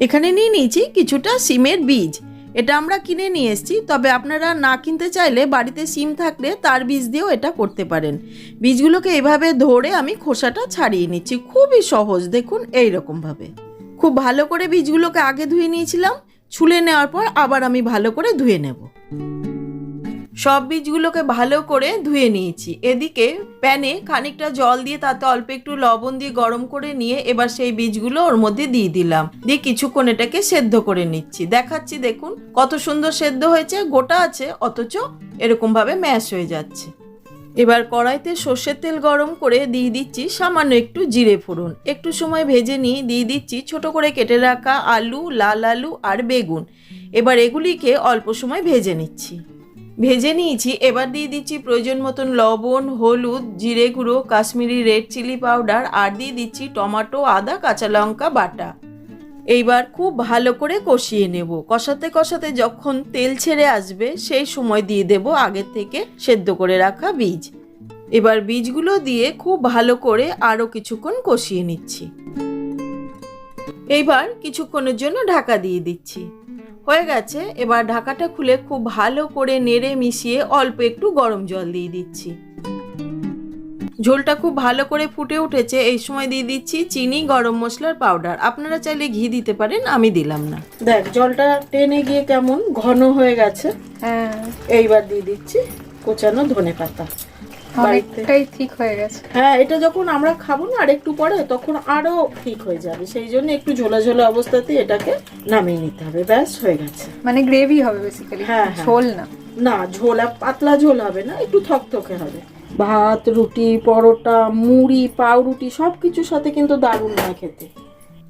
এখানে নিয়ে নিয়েছি কিছুটা সিমের বীজ। এটা আমরা কিনে নিয়ে এসেছি, তবে আপনারা না কিনতে চাইলে বাড়িতে সিম থাকলে তার বীজ দিয়েও এটা করতে পারেন। বীজগুলোকে এভাবে ধরে আমি খোসাটা ছাড়িয়ে নিচ্ছি। খুবই সহজ, দেখুন এই রকমভাবে খুব ভালো করে বীজগুলোকে আগে ধুয়ে নিয়েছিলাম, ছুলে নেওয়ার পর আবার আমি ভালো করে ধুয়ে নেব। সব বীজগুলোকে ভালো করে ধুয়ে নিয়েছি। এদিকে প্যানে খানিকটা জল দিয়ে তাতে অল্প একটু লবণ দিয়ে গরম করে নিয়ে এবার সেই বীজগুলো ওর মধ্যে দিয়ে দিলাম। দিয়ে কিছুক্ষণ এটাকে সেদ্ধ করে নিচ্ছি। দেখাচ্ছি দেখুন, কত সুন্দর সেদ্ধ হয়েছে, গোটা আছে, অথচ এরকমভাবে ম্যাশ হয়ে যাচ্ছে। এবার কড়াইতে সর্ষের তেল গরম করে দিয়ে দিচ্ছি সামান্য একটু জিরে ফোড়ন। একটু সময় ভেজে নিয়ে দিয়ে দিচ্ছি ছোট করে কেটে রাখা আলু, লাল আলু আর বেগুন। এবার এগুলিকে অল্প সময় ভেজে নিচ্ছি। ভেজে নিয়েছি। এবার দিয়ে দিচ্ছি প্রয়োজন মতন লবণ, হলুদ, জিরে গুঁড়ো, কাশ্মীরি রেড চিলি পাউডার আর দিয়ে দিচ্ছি টমেটো, আদা, কাঁচা লঙ্কা বাটা। এইবার খুব ভালো করে কষিয়ে নেব। কষাতে কষাতে যখন তেল ছেড়ে আসবে, সেই সময় দিয়ে দেব আগের থেকে সেদ্ধ করে রাখা বীজ। এবার বীজগুলো দিয়ে খুব ভালো করে আরও কিছুক্ষণ কষিয়ে নিচ্ছি। এইবার কিছুক্ষণের জন্য ঢাকা দিয়ে দিচ্ছি। হয়ে গেছে এবার ঢাকাটা খুলে খুব ভালো করে নেড়ে মিশিয়ে অল্প একটু গরম জল দিয়ে দিচ্ছি। ঝোলটা খুব ভালো করে ফুটে উঠেছে এই সময় দিয়ে দিচ্ছি চিনি গরম মশলার পাউডার। আপনারা চাইলে ঘি দিতে পারেন আমি দিলাম না। দেখ জলটা টেনে গিয়ে কেমন ঘন হয়ে গেছে। হ্যাঁ। এইবার দিয়ে দিচ্ছি কোচানো ধনে পাতা। অনেকটাই ঠিক হয়ে গেছে। হ্যাঁ এটা যখন আমরা খাব না আর একটু পরে তখন আরও ঠিক হয়ে যাবে। সেই জন্য একটু ঝোলা ঝোলা অবস্থাতে এটাকে নামিয়ে নিতে হবে। ব্যাস হয়ে গেছে। মানে গ্রেভি হবে বেসিক্যালি হ্যাঁ, হ্যাঁ। ঝোল না। না ঝোল আর পাতলা ঝোল হবে না একটু থকথকে হবে। ভাত রুটি পরোটা মুড়ি পাউরুটি সব কিছুর সাথে কিন্তু দারুণ হয় খেতে।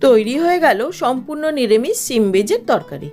তৈরি হয়ে গেল সম্পূর্ণ নিরামিষ সিম বেজের তরকারি।